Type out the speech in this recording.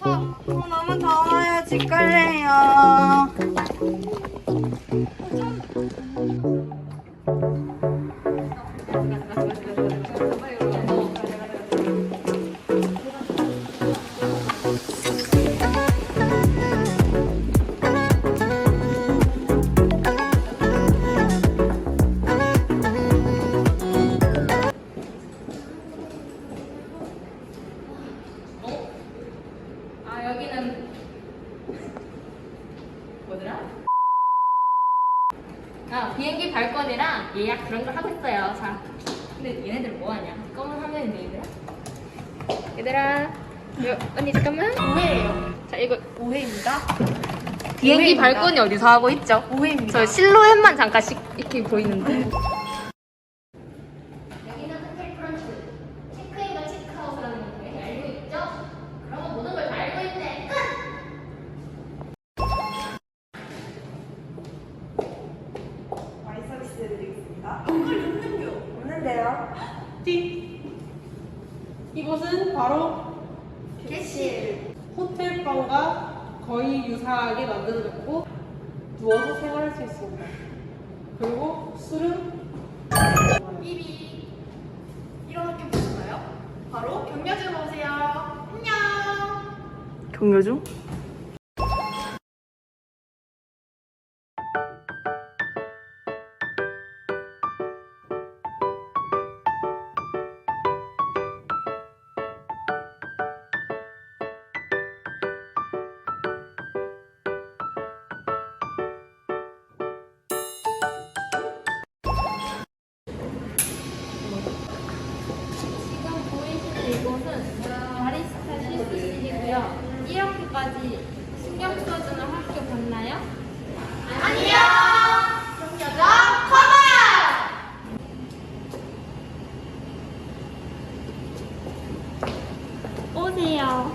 어, 어, 너무 더워요. 집 갈래요. 아 여기는 뭐더라? 아 비행기 발권이랑 예약 그런 걸 하고 있어요. 자, 근데 얘네들 뭐 하냐? 검은 화면인데 얘들아? 얘들아, 요, 언니 잠깐만. 오해예요. 자 이거 오해입니다. 비행기 오해입니다. 발권이 어디서 하고 있죠? 오해입니다. 저 실루엣만 잠깐씩 이렇게 보이는데. 여기는 호텔 프런트. 체크인과 체크아웃을 하는 거 알고 있죠? 그러면 모든 걸 다 알고 있네. 끝! 와이 서비스 해드리겠습니다. 이걸 있는겨. 없는데요. 이곳은 바로 캐시. 호텔 방과 거의 유사하게 만들어졌고 누워서 생활할 수 있습니다. 그리고 술은 입이 이렇게 보셨나요? 바로 경려주로 오세요. 안녕. 경려 중? 오세요.